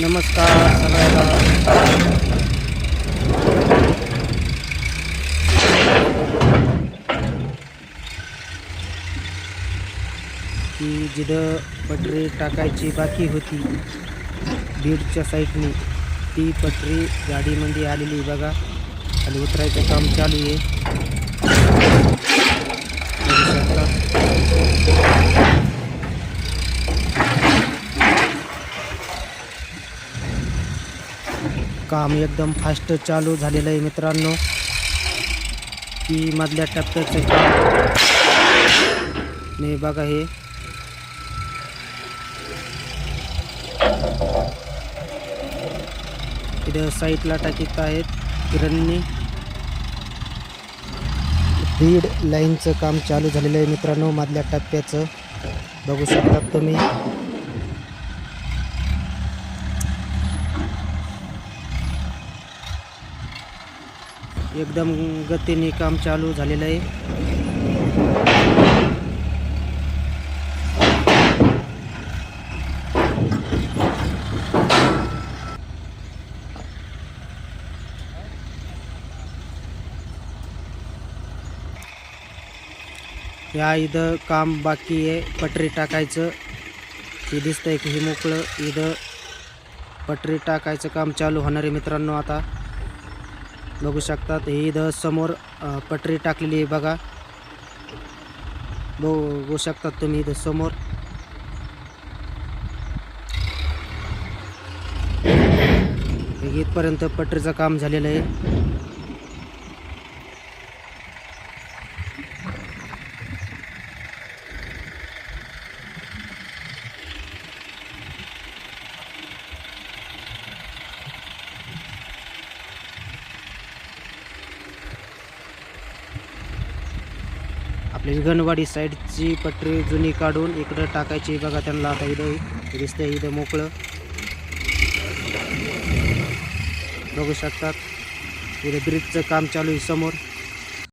नमस्कार सगळ्यांना. की जिथं पटरी टाकायची बाकी होती. बीडच्या साईडने. ती पटरी गाडीमध्ये आलेली बघा. आणि उतरायचं काम चालू आहे. काम एकदम फास्ट चालू झालेलं आहे मित्रांनो. की मधल्या टप्प्याचं काम. नाही बघा हे. इथं साईटला टाकीत आहेत किरणनी. बीड लाईनचं काम चालू झालेलं आहे मित्रांनो मधल्या टप्प्याचं. बघू शकतात तुम्ही. एकदम गतीने काम चालू झालेलं आहे. या इथं काम बाकी आहे पटरी टाकायचं. हे दिसतंय की हे मोकळं. इथं पटरी टाकायचं काम चालू होणार आहे मित्रांनो आता. बघू शकतात. हे इथं समोर पटरी टाकलेली आहे बघा. बघू शकतात तुम्ही इथं समोर. इथपर्यंत पटरीचं काम झालेलं आहे. आपली विघनवाडी साईडची पटरी जुनी काढून इकडं टाकायची. बघा त्यांना आता इथं दिसतंय इथं मोकळं. बघू शकतात. इथं ब्रिजचं काम चालू आहे समोर.